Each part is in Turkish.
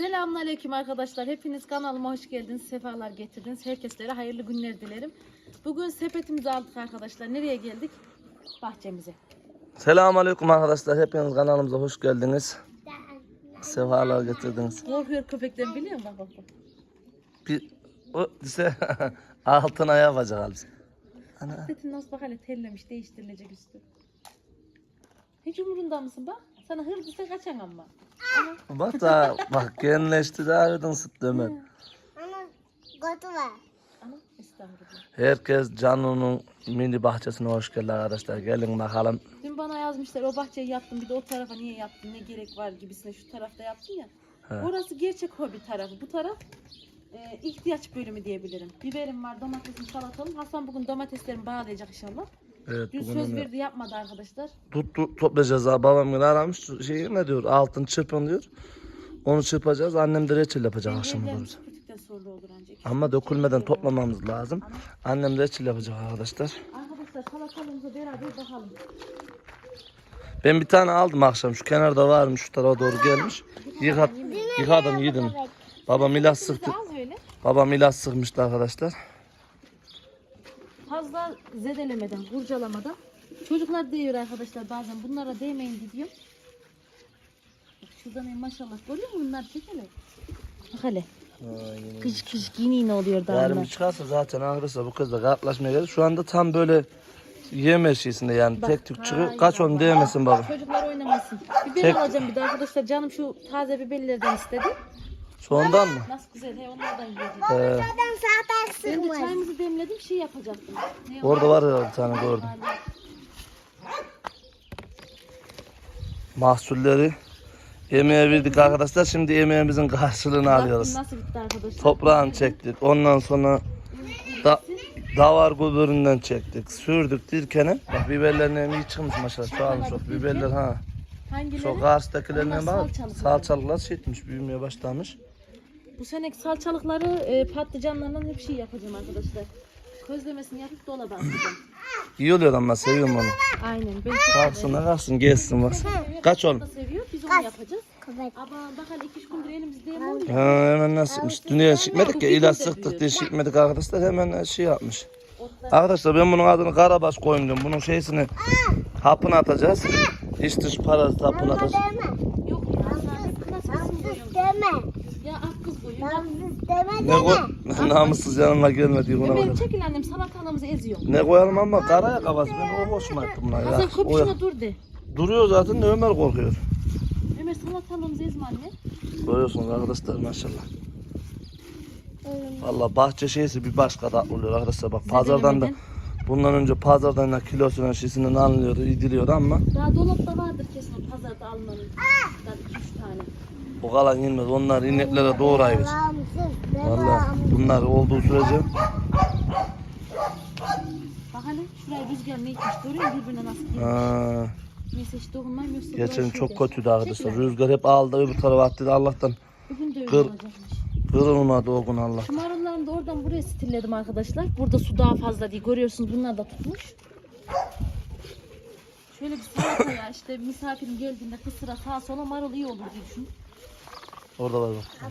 Selamünaleyküm arkadaşlar. Hepiniz kanalıma hoş geldiniz. Sefalar getirdiniz. Herkeslere hayırlı günler dilerim. Bugün sepetimizi aldık arkadaşlar. Nereye geldik? Bahçemize. Selamünaleyküm arkadaşlar. Hepiniz kanalımıza hoş geldiniz. Sefalar getirdiniz. Korkuyor köpekten biliyor musun? Bak. Bir o ise altına yapacak abi. Ana. Setin nasıl bak hele terlemiş değiştirilecek üstü. Hiç umurunda mısın bak? Sana hırdıysa kaçan ama. Ama Bak da bak genleşti de aydın sıktı Ömer. Ama kötü var. ana estağfurullah. Herkes Canlı'nın mini bahçesine hoş geldi arkadaşlar. Gelin bakalım. Dün bana yazmışlar o bahçeyi yaptım bir de o tarafa niye yaptın ne gerek var gibisine şu tarafta yaptın ya. He. Orası gerçek hobi tarafı. Bu taraf e, ihtiyaç bölümü diyebilirim. Biberim var, domatesim, salatalım. Hasan bugün domateslerimi bağlayacak inşallah. Evet Dün bugün söz verdi yapmadı arkadaşlar. Tut, tut, toplayacağız ha. Babam yine aramış. Şey ne diyor? Altın çırpın diyor. Onu çırpacağız. Annem de reçel yapacak akşam Evden olursa. süpürdükten sonra olur ancak. Ama dökülmeden toplamamız lazım. Annem reçel yapacak arkadaşlar. Arkadaşlar salatalığımıza beraber bakalım. Ben bir tane aldım akşam. Şu kenarda varmış. Şu tarafa doğru gelmiş. Yıkat, yıkadım yedim. Babam ilaç sıktı. Az öyle. Babam ilaç sıkmıştı arkadaşlar. Fazla zedelemeden, kurcalamadan. Çocuklar değiyor arkadaşlar bazen. Bunlara değmeyin diyor. Bak şuradan en maşallah görüyor musun bunlar çek hele. Bak hele. Kış kış yine oluyor Yarın bir çıkarsa zaten arkadaşlar bu kız da kartlaşmaya gelir. Şu anda tam böyle yeme şeysinde yani tek tük çıkıyor. Kaç onu değmesin baba. Çocuklar oynamasın. Biber Tek- alacağım bir de arkadaşlar. Canım şu taze biberlerden istedi. Sondan mı? Nasıl güzel he onlardan yiyeceğim. Ee, zaten Ben de çayımızı demledim şey yapacaktım. Ne orada var ya bir tane gördüm. Mahsulleri emeğe verdik arkadaşlar. Şimdi emeğimizin karşılığını alıyoruz. Nasıl gitti arkadaşlar? Toprağını çektik. Ondan sonra da, davar göbüründen çektik. Sürdük dirkene. Bak biberlerin iyi çıkmış maşallah. Çoğalmış çok. Biberler ha. Hangileri? Şu karşıdakilerine Onlar bak. salçalıklar. Salçalıklar şeytmiş. Büyümeye başlamış. Bu seneki salçalıkları e, patlıcanlarından hep şey yapacağım arkadaşlar. Közlemesini yapıp dolaba atacağım. İyi oluyor ama seviyorum onu. Aynen. Ben Kalksın da kalksın gezsin bak. Kaç oğlum? da seviyor. Biz onu yapacağız. Ama bakalım iki üç gündür elimizde yem oluyor. Ha, hemen nasılmış? Dünya şıkmedik ya ilaç sıktık diye şıkmedik arkadaşlar hemen şey yapmış. Arkadaşlar ben bunun adını Karabaş koyayım diyorum. Bunun şeysini hapını atacağız. İç dış parazit hapını atacağız. Yok. Deme. Ya ak kız koyuyor. ya. Yalnız deme Ne deme. koy? Namussuz yanıma gelmedi buna Bebeğim bak. çekil annem salatalığımızı eziyor. Ne koyalım ama karaya kafası ben o hoşuma gitti bunlar ya. Hasan O ya. köpüşüne dur de. Duruyor zaten de Ömer korkuyor. Ömer salatalığımızı ezme anne. Görüyorsunuz arkadaşlar maşallah. Valla bahçe şeysi bir başka da oluyor arkadaşlar bak pazardan da bundan önce pazardan da kilosuna şişinden alınıyordu, idiliyordu ama Daha dolapta vardır kesin o pazarda almanın. Daha iki üç tane. O kalan yenmez. Onlar ineklere doğrayır. Ramsız deme. Valla bunlar olduğu sürece Bak hele şuraya rüzgar ne görüyor musun birbirine nasıl girmiş. Neyse hiç dokunmayayım yoksa geçen çok kötüydü arkadaşlar. Rüzgar hep aldı öbür tarafa attı da Allah'tan Bugün de öyle Kır- olacakmış. kırılmadı o gün Allah. Şu marullarını da oradan buraya stilledim arkadaşlar. Burada su daha fazla diye görüyorsunuz bunlar da tutmuş. Şöyle bir salata ya işte misafirim geldiğinde kısıra sağa sola marul iyi olur diye düşün. Orada var bak.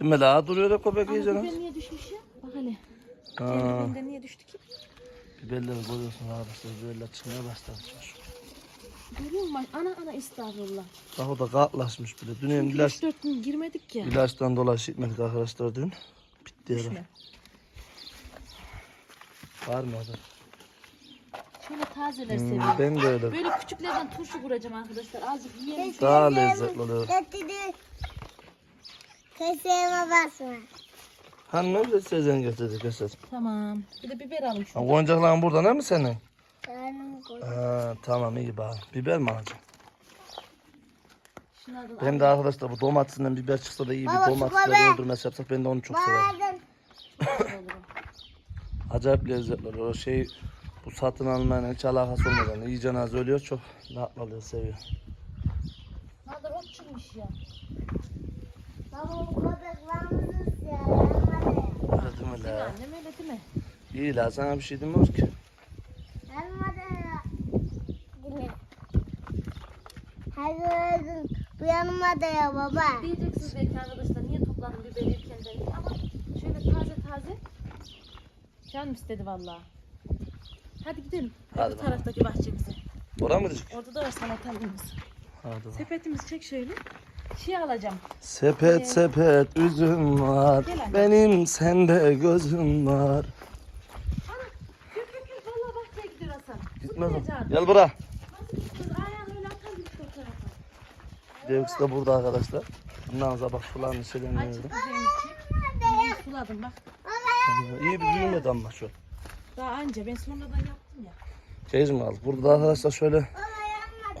Değil mi la? Duruyor da köpek lan. biber niye düşmüş ya? Bak hele. Ha, Benden niye düştü ki? biberleri görüyorsun arkadaşlar. Biberler çıkmaya başladı. Görüyor musun? Ana ana estağfurullah. Bak o da katlaşmış bile. Dünyanın ilaç, 3-4 gün girmedik ya. ilaçtan dolayı şey etmedik arkadaşlar dün. Bitti herhalde. Düşme. Var mı orada? Şöyle tazeler Hmm, seviyorum. ben de öyle. Böyle küçüklerden turşu kuracağım arkadaşlar. Azıcık yiyelim. Daha lezzetli oluyor. Kötüdü. Köşeye basma. Hani ne güzel sezen getirdik Esat. Tamam. Bir de biber alalım şuradan. Oyuncakların burada ne mi senin? Canım koy. Ha, tamam iyi bari. Biber mi alacağım? Şunlardan Ben de arkadaşlar bu domatesinden biber çıksa da iyi Baba, bir domatesle be. öldürmesi yapsak ben de onu çok severim. Acayip lezzetli oluyor. O şey bu satın almayla hiç alakası olmadan iyice az ölüyor çok oluyor seviyor. Nerede ot çıkmış ya. baba o köpek ramsız ya. Öyle değil mi la? annem öyle değil mi? İyi la sana bir şey demiyoruz ki. Gün Bu yanıma da ya baba. Diyeceksiniz belki arkadaşlar niye topladın biberi diye ama şöyle taze taze canım istedi vallahi. Hadi gidelim. Hadi bakalım. taraftaki bahçemize. Bura mı? Orada da var salatalığımız. Hadi bakalım. Sepetimizi çek şöyle. Şey alacağım. Sepet sepet üzüm var. Gel anne. Benim sende gözüm var. Gül gül gül vallahi bahçeye gidiyor Hasan. Gitmez o. Tutmayacağım. Gel bura. Nasıl gitmez? Ayağını öyle atar gitti o tarafa. Devks de burada arkadaşlar. Bundan sonra bak sularını Açık güzelmiş. Ben suladım bak. İyi bir büyümedi ama şu. Daha anca ben sonradan yaptım ya. Şey mi aldı? Burada da arkadaşlar şöyle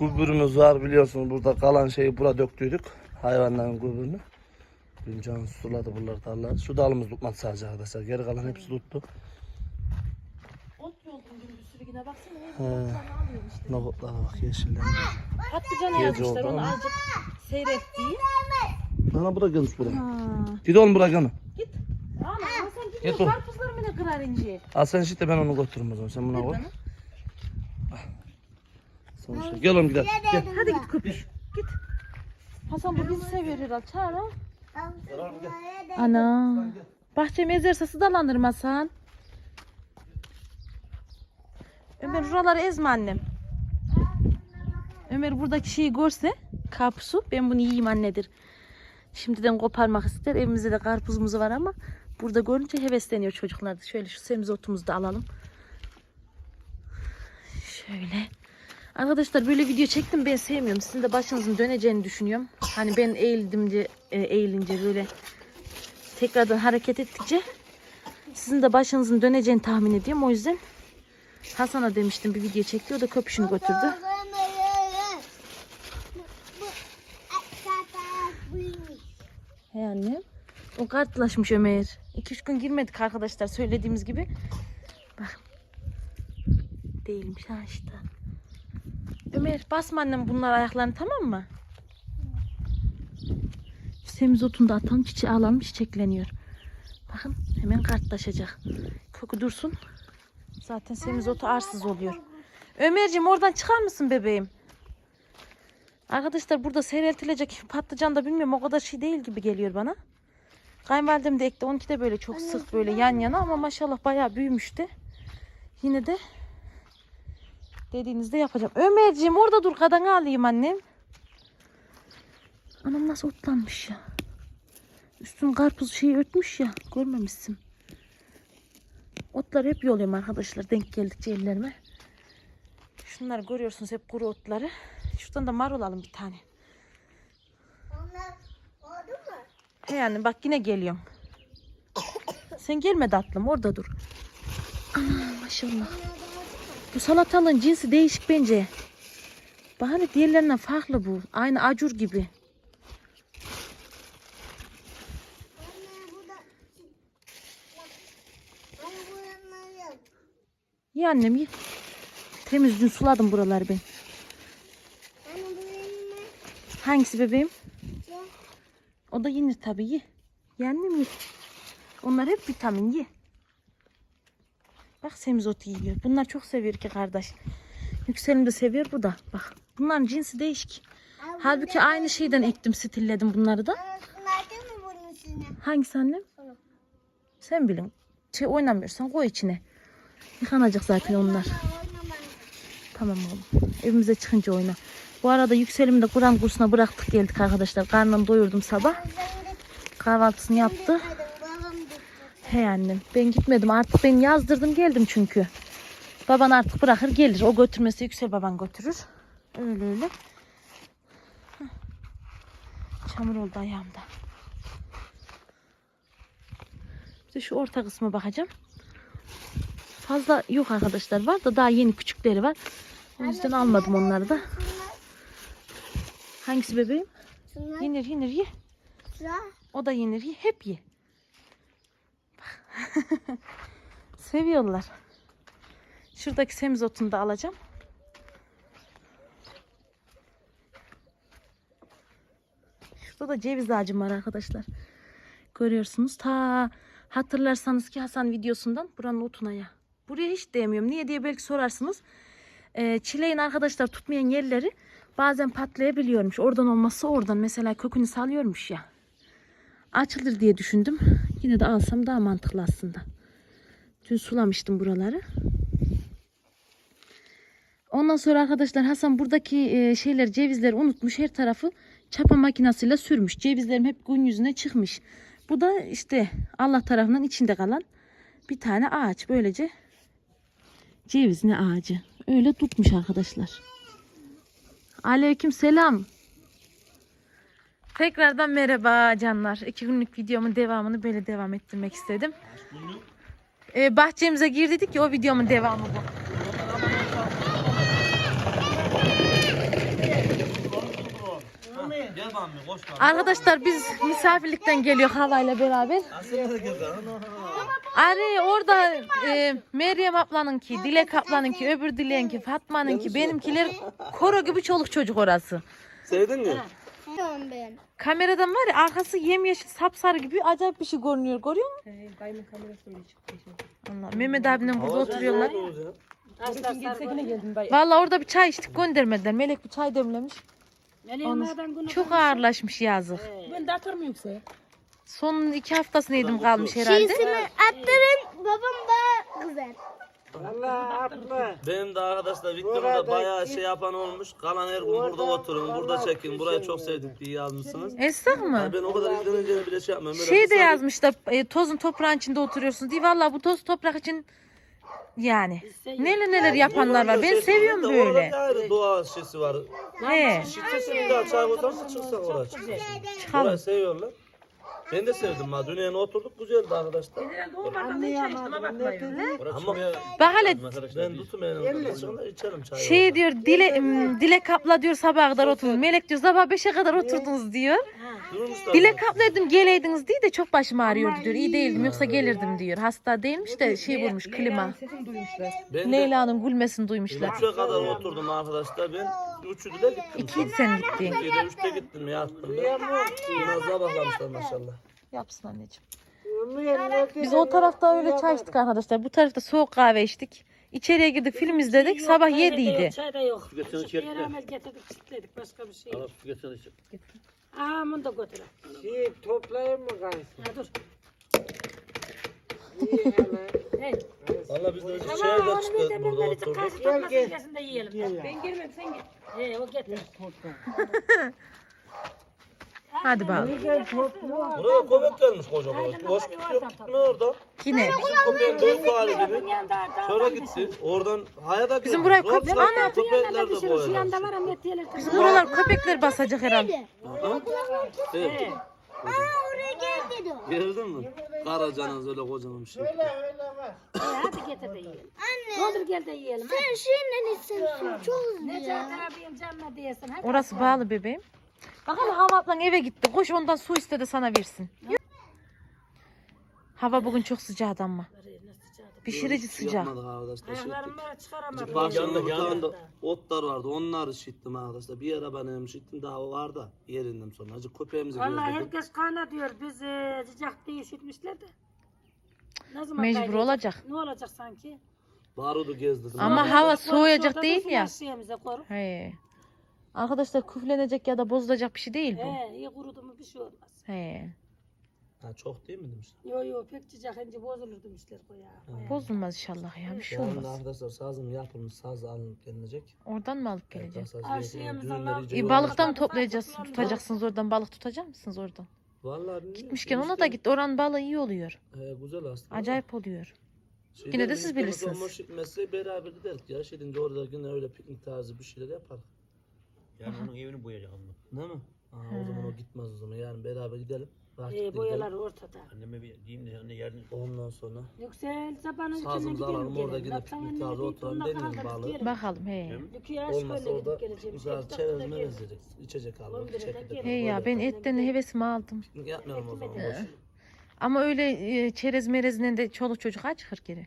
gübrümüz var biliyorsunuz. Burada kalan şeyi bura döktüydük. Hayvanların gübrünü. Gülcan suladı buraları darlar. Şu dalımız tutmadı sadece arkadaşlar. Geri kalan hepsi tuttu. Ot yoldum dün bir sürü güne baksana. He. İşte. Bak yeşiller. Patlıcanı Gece yazmışlar oldu onu ama. azıcık seyret diye. Bana bırak gelmiş buraya. Ha. Git oğlum bırak onu. Git. Ana Hasan Git o. Karpuzları mı ne kırar ince? Al sen işte ben onu götürürüm o zaman. Sen buna koy. şey- Gel oğlum gidelim. Gel. Hadi git köpüş. Git. Hasan bu bizi seviyor herhalde. Çağır ha. Ana. Bahçemi ezerse sudalanırım Hasan. Ömer buraları ezme annem. Ömer buradaki şeyi görse karpuzu ben bunu yiyeyim annedir. Şimdiden koparmak ister. Evimizde de karpuzumuz var ama burada görünce hevesleniyor çocuklar. Şöyle şu semizotumuzu da alalım. Şöyle. Arkadaşlar böyle video çektim ben sevmiyorum. Sizin de başınızın döneceğini düşünüyorum. Hani ben eğildimce e, eğilince böyle tekrardan hareket ettikçe sizin de başınızın döneceğini tahmin ediyorum. O yüzden Hasan'a demiştim bir video çekti. O da köpüşünü götürdü. He annem. O kartlaşmış Ömer. 2-3 gün girmedik arkadaşlar söylediğimiz gibi. Bak. Değilmiş ha işte. Ömer basma annem bunlar ayaklarını tamam mı? Semizotunu da atalım çiçeği alalım çiçekleniyor. Bakın hemen kartlaşacak. Kökü dursun. Zaten semizotu arsız oluyor. Ömerciğim oradan çıkar mısın bebeğim? Arkadaşlar burada seyreltilecek patlıcan da bilmiyorum o kadar şey değil gibi geliyor bana. Kayınvalidem de ekti. Onunki de böyle çok sık böyle yan yana ama maşallah bayağı büyümüştü. Yine de dediğinizde yapacağım. Ömerciğim orada dur kadını alayım annem. Anam nasıl otlanmış ya. Üstün karpuz şeyi örtmüş ya. Görmemişsin. Otlar hep yoluyorum arkadaşlar. Denk geldikçe ellerime. Şunları görüyorsunuz hep kuru otları. Şuradan da marul alın bir tane. He yani bak yine geliyorum. Sen gelme tatlım orada dur. Ana maşallah. Bu salatalığın cinsi değişik bence. Bak hani diğerlerinden farklı bu. Aynı acur gibi. Ye annem ye. Temiz dün suladım buraları ben. Hangisi bebeğim? O da yenir tabii ye. Ye annem ye. Onlar hep vitamin ye. Bak semizotu yiyor. Bunlar çok seviyor ki kardeş. Yükselim de seviyor bu da. Bak bunların cinsi değişik. Halbuki aynı şeyden ektim stilledim bunları da. Hangisi annem? Sen bilin. Şey oynamıyorsan koy içine. Yıkanacak zaten onlar. Tamam oğlum. Evimize çıkınca oyna. Bu arada yükselimi de Kur'an kursuna bıraktık geldik arkadaşlar. Karnını doyurdum sabah. Kahvaltısını yaptı. He annem ben gitmedim artık ben yazdırdım geldim çünkü. Baban artık bırakır gelir. O götürmesi yüksel baban götürür. Öyle öyle. Çamur oldu ayağımda. Bir şu orta kısma bakacağım. Fazla yok arkadaşlar var da daha yeni küçükleri var. O yüzden almadım onları da. Hangisi bebeğim? Yenir yenir ye. O da yenir ye. Hep ye. Seviyorlar. Şuradaki semizotunu da alacağım. Şurada da ceviz ağacım var arkadaşlar. Görüyorsunuz. Ta hatırlarsanız ki Hasan videosundan buranın otuna ya. Buraya hiç değmiyorum. Niye diye belki sorarsınız. Ee, çileğin arkadaşlar tutmayan yerleri bazen patlayabiliyormuş. Oradan olmazsa oradan mesela kökünü salıyormuş ya. Açılır diye düşündüm. Yine de alsam daha mantıklı aslında. Dün sulamıştım buraları. Ondan sonra arkadaşlar Hasan buradaki e, şeyler cevizleri unutmuş. Her tarafı çapa makinesiyle sürmüş. Cevizlerim hep gün yüzüne çıkmış. Bu da işte Allah tarafından içinde kalan bir tane ağaç. Böylece ceviz ne ağacı. Öyle tutmuş arkadaşlar. Aleyküm selam. Tekrardan merhaba canlar. İki günlük videomun devamını böyle devam ettirmek istedim. Ee, bahçemize girdik ya o videomun devamı bu. Arkadaşlar biz misafirlikten geliyor havayla beraber. Ari orada e, Meryem ablanınki, Dilek ablanınki, öbür Dilek'inki, Fatma'nınki, benimkiler koro gibi çoluk çocuk orası. Sevdin mi? Tamam ben. Kameradan var ya arkası yemyeşil sapsarı gibi acayip bir şey görünüyor. Görüyor musun? Allah, Mehmet abinin burada oturuyorlar. Vallahi orada bir çay içtik göndermediler. Melek bir çay demlemiş. Onu- çok ağırlaşmış yazık. Ben de atarmıyorum size. Son iki haftasını yedim kalmış herhalde. Çiğsini attırın babam daha güzel. Benim de arkadaşlar Victor'da bayağı şey yapan olmuş. Kalan her gün burada oturun, burada çekin. Burayı çok sevdik diye yazmışsınız. Esnaf mı? Ben o kadar ilgileneceğini bile şey yapmıyorum. Böyle Şey de kısa bir- yazmış da e, tozun toprağın içinde oturuyorsunuz diye. Vallahi bu toz toprak için yani neler neler yapanlar var. Ben seviyorum Orada böyle. bir ayrı doğa şişesi var. He. Şişesi bir daha çay koysan çıksak oraya çıksak. Burayı seviyorlar. Ben de sevdim. Dün oturduk güzeldi arkadaşlar. Ama Bak hele ben tutum benim dışında içerim çayı. şey diyor dile m, dile kapla diyor sabaha kadar oturdunuz. Melek diyor sabah beşe kadar oturdunuz diyor. Durmuşlar. Dile kapla dedim geleydiniz diye de çok başım ağrıyordu diyor. İyi değildim yoksa gelirdim diyor. Hasta değilmiş de şey vurmuş klima. Ben de Leyla'nın gülmesini duymuşlar. üçe kadar oturdum arkadaşlar ben. Üçü de gittim. İkiydi sen gittiğin. İkide üçte gittim yattım ben. Biraz daha baklamışlar maşallah. Yapsın anneciğim. Biz o tarafta öyle çay içtik arkadaşlar. Bu tarafta soğuk kahve içtik. İçeriye girdik film izledik. Sabah 7'ydi. Çay da yok. Beraber getirdik, çitledik. Başka bir şey yok. Aa, bunu da götür. Şey toplayayım mı gayrı? Ha, dur. Valla biz de önce bir çıktık burada oturduk. Karşı toplasın gelsin de yiyelim. Ben girmem sen git. He, o getir. Hadi bakalım. Buraya köpek gelmiş koca koca. Boş gidiyor gitmiyor oradan. Yine. Köpeğin dört fare gibi. Sonra gitti. Oradan hayata Bizim buraya köpek- zaten Ana! Köpekler de koyuyorlar. var. Bizim buralar köpekler basacak herhalde. Ha? Evet. Aa oraya gel dedi o. Gördün mü? Karacanız öyle kocaman bir şey. Öyle var. He, hadi getir de yiyelim. Doldur gel de yiyelim. hadi. Sen şeyle içsen çok hızlı Ne ya. abim canına diyesin. Hadi. Orası bağlı bebeğim. Bakalım hava ablan eve gitti. Koş ondan su iste de sana versin. Hava bugün çok sıcak ama. Pişirici sıcak. Yapmadık arkadaşlar. Şey Ayaklarım var çıkaramadım. Bahçenin bir otlar vardı. Onları işittim arkadaşlar. Bir yere ben işittim daha var da yerinden sonra. Acı köpeğimizi Vallahi gözledim. herkes kayna diyor. Biz e, sıcak diye üşütmüşler de. Ne zaman Mecbur kaynayacak? olacak. Ne olacak sanki? Barudu gezdirdim. Ama arkadaşlar. hava soğuyacak Şurada değil dursun ya. eşeğimize koru. He. Arkadaşlar küflenecek ya da bozulacak bir şey değil bu. He, iyi kurudu mu bir şey olmaz. He. Ha, çok değil mi demişler. Yo yo pek sıcak ince bozulur demişler koya. Bozulmaz inşallah ya. Bir şey Yarın olmaz. arkadaşlar sazım yapılmış saz alınıp gelinecek. Oradan mı alıp geleceğiz? Saz Her gelecek. şeyimiz Düğünler Allah'ım. iyice İyi yoğun. balıktan mı toplayacaksınız? Tutacaksınız oradan. Balık tutacak mısınız oradan? Vallahi bilmiyorum. Gitmişken ona da git. Oranın balığı iyi oluyor. He, güzel aslında. Acayip oluyor. Şeyden Yine de siz bilirsiniz. Hoş gitmezse beraber gideriz ya. Şeyden orada yine öyle piknik tarzı bir şeyler yaparız. Yani onun evini boyayacak ama. Değil mi? Aa, o zaman o gitmez o zaman. Yani beraber gidelim. Vakitli E, gidelim. boyalar ortada. Anneme bir diyeyim de anne yarın Ondan sonra Yüksel sabanın içine sazımızı gidelim alalım orada tarzı bir oturalım kalkıp balığı. gidelim. Bakalım he. Lüküye aşk Olmazsa öyle orada gidip geleceğim. güzel çerez dakikada merez geliriz. yiyeceğiz. İçecek Çekirdek. geliriz. He ya ben etten hevesimi aldım. Yapmayalım o zaman. boş. Ama öyle e, çerez merezinden de çoluk çocuk acıkır geri.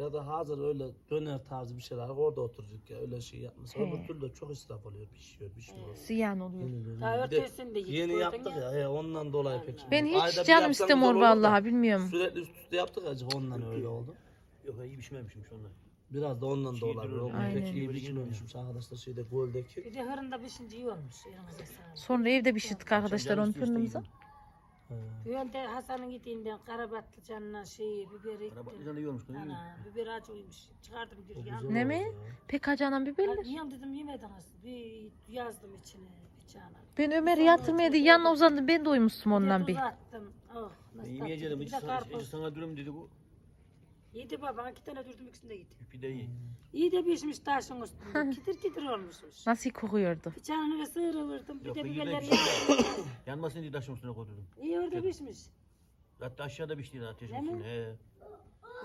Ya da hazır öyle döner tarzı bir şeyler orada oturacak ya öyle şey yapmasa. He. Öbür türlü de çok israf oluyor pişiyor pişmiyor. Ziyan oluyor. Daha Bir de ötesini de yiyip Yeni yaptık ya. ya he, ondan dolayı pek. Ben hiç Ayda bir canım yapsan istemiyor güzel olur da vallahi bilmiyorum. Sürekli üst üste yaptık acı ondan öyle oldu. yok iyi pişmemişmiş onlar. Biraz da ondan da Şey olabilir. O Aynen. pek iyi biçilmemişmiş arkadaşlar şeyde göldeki. Bir de hırında pişince iyi olmuş. Sağlık. Sonra evde pişirdik arkadaşlar onu Canım fırınımıza. Yönde Hasan'ın gittiğinden karabatlıcanla şeyi biberi iyi olmuş. değil mi? Ana biber acıymış. Çıkardım bir yandım. Ne mi? Pek acınan biberler. Yiyorum dedim yemedin aslında. Bir yazdım içine bıçağına. Ben Ömer'i yatırmaya diye yanına uzandım. Ben de uyumuştum ondan bir. Tuz attım. Oh, Ben nasıl yemeyeceğim. Hiç sana, hiç sana dürüm dedi bu. Yedi baba iki tane dürdüm ikisini de yedi. Bir de iyi. İyi de pişmiş taşın üstünde. kitir kitir olmuşmuş. Nasıl kokuyordu. Bıçağını öyle sığırıvırdım. Bir Yok, de bir biberleri de- yandım. Yanmasın diye taşın üstüne koydum. İyi orada pişmiş. Hatta aşağıda pişti ateşin Ne mi? üstüne. He.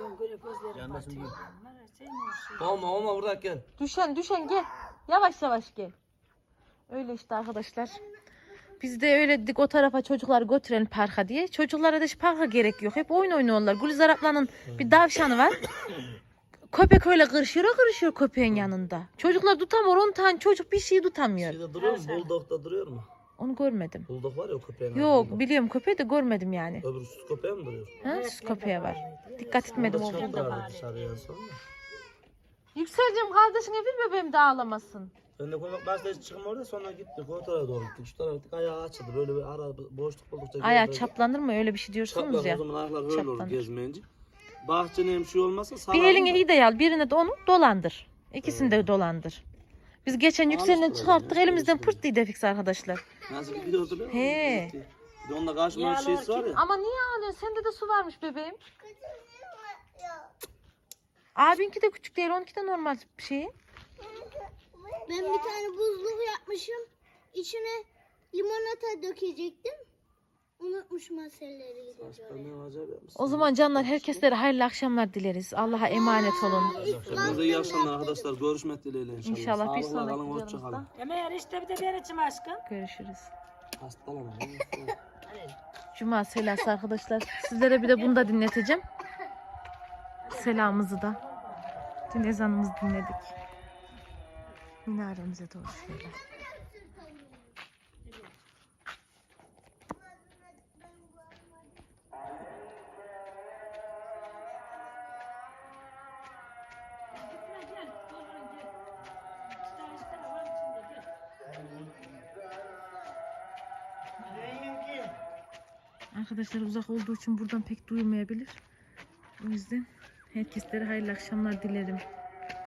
Ben böyle gözlerim Yanmasın batıyor. diye. Bunlar Şey mi olmuş? Olma olma bırak gel. Düşen düşen gel. Yavaş yavaş gel. Öyle işte arkadaşlar. Biz de öyle dedik o tarafa çocukları götürelim parka diye. Çocuklara da hiç parka gerek yok. Hep oyun oynuyorlar. Gülizar ablanın bir davşanı var. Köpek öyle kırışıyor kırışıyor köpeğin yanında. Çocuklar tutamıyor. 10 tane çocuk bir şey tutamıyor. Şeyde duruyor mu? Bulldog'da duruyor mu? Onu görmedim. Bulldog var ya o köpeğin. Yok Bulldog. biliyorum köpeği de görmedim yani. Öbür süt köpeği mi duruyor? Ha, süs köpeği var. Dikkat etmedim o dışarıya en son da. Yükseleceğim kardeşine bir bebeğim de ağlamasın. Ben de koymak başta hiç çıkma orada sonra gittik o tarafa doğru gittik. Şu tarafa gittik ayağı açıldı böyle bir ara boşluk buldukça. Ayağı böyle- çaplanır mı öyle bir şey diyorsunuz Çatlak ya. o zaman ayaklar öyle olur Çaplanır. gezmeyince. Bahçenin bir şey olmazsa Bir sararım elini da. iyi de al birine de onu dolandır. İkisini de dolandır. Biz geçen yükselinden Alıştılar çıkarttık ya, elimizden alıştılar. pırt diye fix arkadaşlar. Nasıl gidiyordu be? He. Gitti. Bir de onda karşıma bir şeysi var ya. Ama niye ağlıyorsun? Sende de su varmış bebeğim. Abinki de küçük değil, onunki de normal bir şey. Ben bir tane buzluk yapmışım. İçine limonata dökecektim. Unutmuşum meseleleri gidince. O zaman canlar herkeslere hayırlı akşamlar dileriz. Allah'a emanet olun. Size iyi akşamlar arkadaşlar. Görüşmek dileğiyle inşallah. İnşallah bir Sağlıkla kalın, sonraki hoşça kalın. videomuzda Ömer işte bir de ben içim aşkım. görüşürüz. Hastalama. Cuma selası arkadaşlar. Sizlere bir de bunu da dinleteceğim. Selamımızı da. Dün ezanımızı dinledik. Minaremize doğru şöyle. Arkadaşlar uzak olduğu için buradan pek duyulmayabilir. O yüzden herkeslere hayırlı akşamlar dilerim.